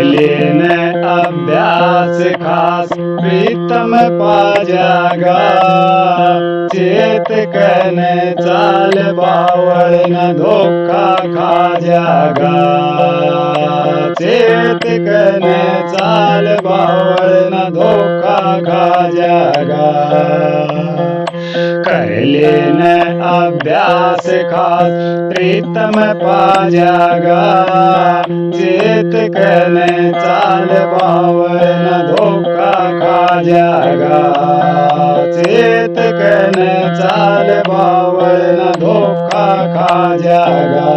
मिलिन अभ्यास खास प्रीतम पाजागा चेत कन चाल बावळ न धोका खा जागा चेत कन चाल बावळ न धोका खा जागा करलेन अभ्यास खास, प्रीतम पा जागा चेत कन चाल बावळ न धोका खा जागा। चेत कन चाल बावळ न धोका खा जागा।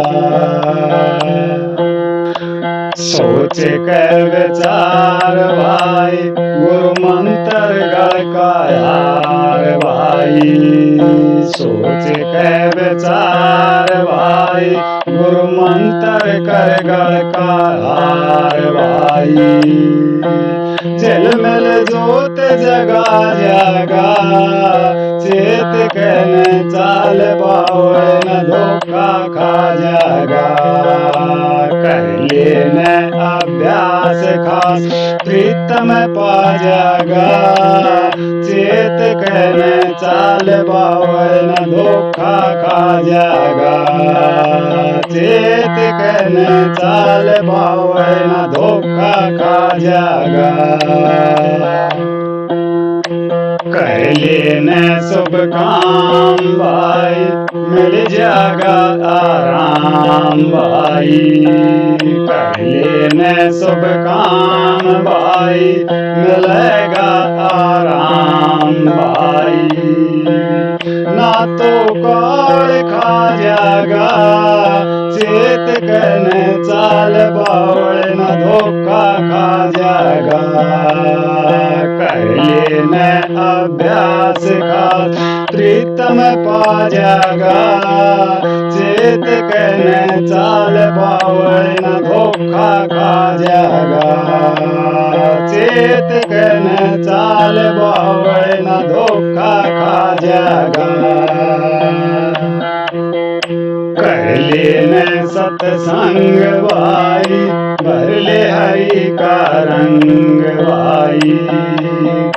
सोच कर विचार भाई, गुरु मंत्र गड़कायार भाई। कर गड़कायार भाई। जल मिल जोत जगा जागा। चेत कन चाल बावळ न धोखा खा जागा। कर लेन अभ्यास खास, प्रीतम पा जागा। चेत कन चाल बावळ न धोखा खा जागा चेत कन चाल बावळ न धोखा खा जागा कर लेन शुभ काम भाई, मिल जागा आराम भाई। कर लेन शुभ काम भाई, मिलेगा आराम ना तो काल खा जागा चेत कन चाल बावळ न धोखा खा जागा कर न अभ्यास खास प्रीतम पा जागा चेत कन चाल बावळ न धोखा खा जागा चेत चाल न धोखा खा जागा कर लेन सत्संग भाई भर ले हरि का रंग भाई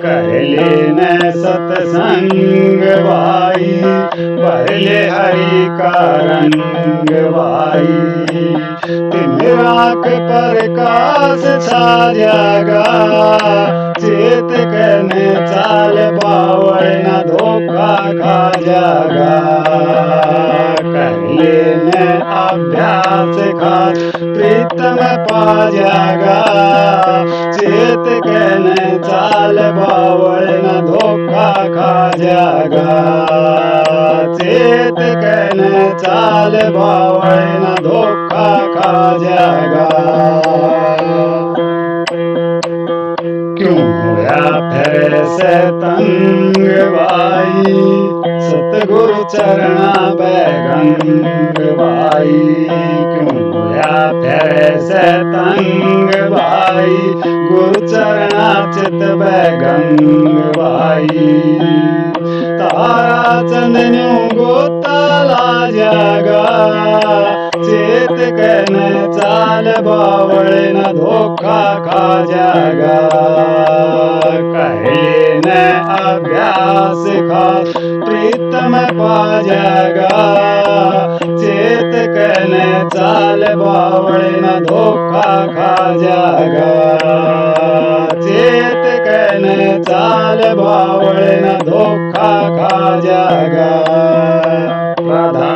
कर लेन सत्संग भाई भर ले हरि का रंग भाई तिल राख प्रकाश छा जागा चेत कन चाल बावळ न धोखा खा जागा कर लेन अभ्यास खास प्रीतम पा जागा चेत कन चाल बावळ न धोखा खा जागा चेत कन चाल बावळ न धोखा खा जागा होया फिर से तंग भाई सतगुरु चरणा बैगंग भाई क्यों होया फिर से तंग भाई गुरु चरणा चित बैगंग भाई तारा चंदन्यू गोताला जागा चेत कन चाल बावळ न धोखा खा जागा खास प्रीतम पा जागा चेत कहने चाल बावण न धोखा खा जागा। चेत कहने चाल बावण न धोखा खा जागा। राधा